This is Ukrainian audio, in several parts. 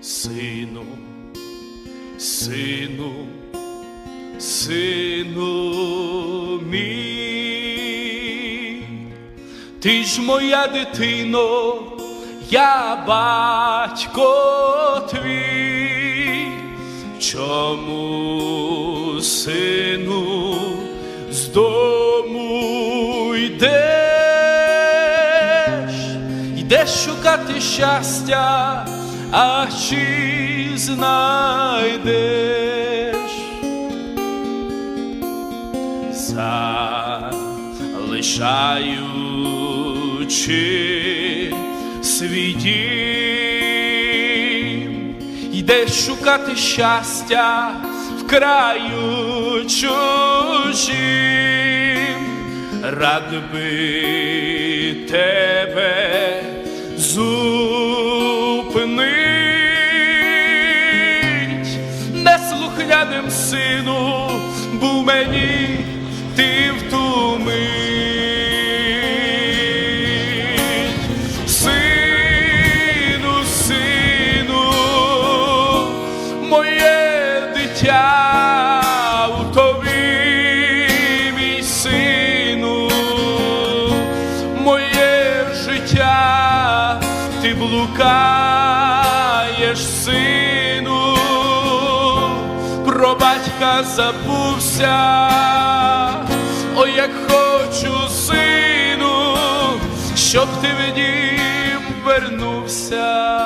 Сину, сину, сину мій, ти ж моя дитино, я батько твій, чому сину з дому йдеш? Шукати щастя, а чи знайдеш? залишаючи свій дім, йдеш шукати щастя в краю чужим, рад би неслухняним сину, був мені ти в ту. Сину, сину, моє дитя у тобі, мій сину, моє життя, ти блукаєш, сину, про батька забувся, о, як хочу, сину, щоб ти дім вернувся.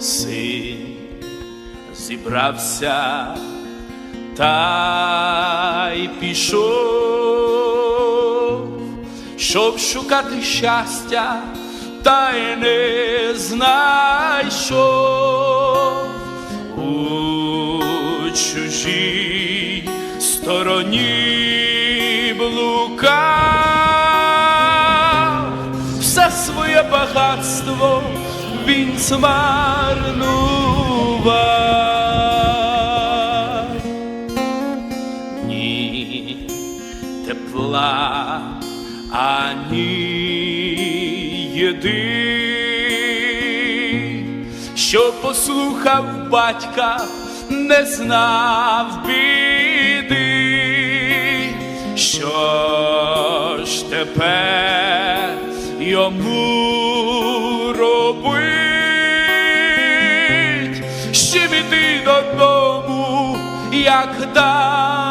Син зібрався та й пішов, щоб шукати щастя, та й не знайшов чужій стороні блукав, все своє багатство він змарнував. Ні тепла, ані єди, що послухав батька, не знав біди, що ж тепер йому робить, ще віди додому, як далі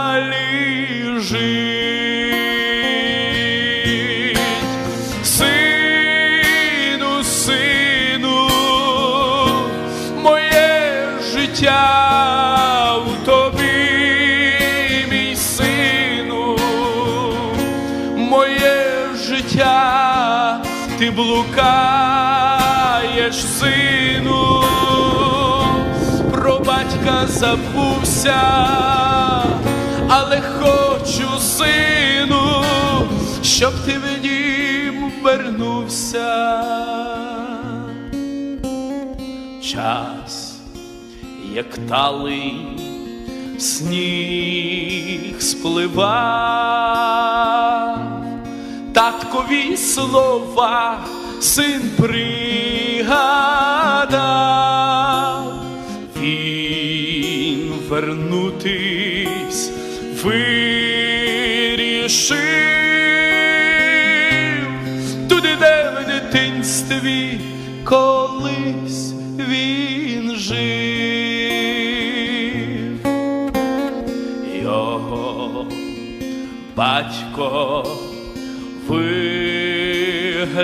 ти блукаєш, сину, про батька забувся, але хочу, сину, щоб ти дім вернувся. Час, як талий сніг спливав, таткові слова син пригадав, він вернутись вирішив туди, де в дитинстві колись він жив. Його батько виглядав,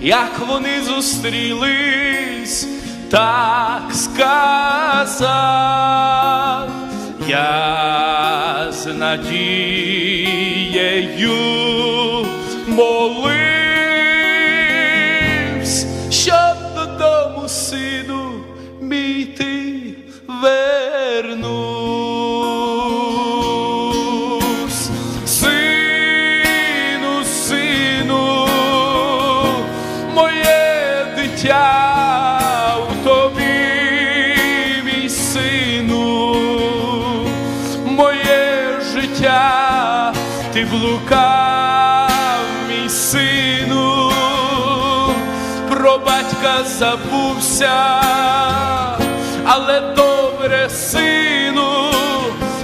як вони зустрілись, так сказав, я з надією моливсь, щоб додому сину мій ти вернусь. Дитя у тобі, мій сину, моє життя, ти блукав, мій сину, про батька забувся, але добре, сину,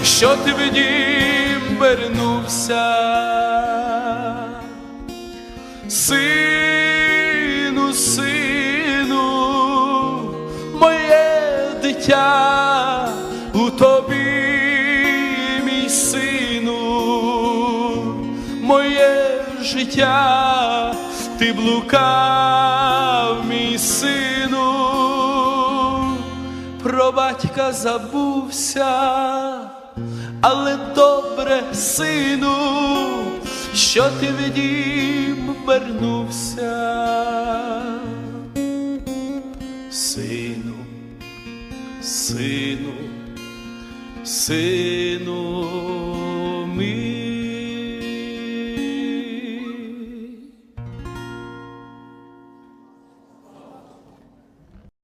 що ти в дім вернувся. Сину, дитя у тобі, мій сину, моє життя, ти блукав, мій сину, про батька забувся, але добре, сину, що ти в вернувся. Сину, сину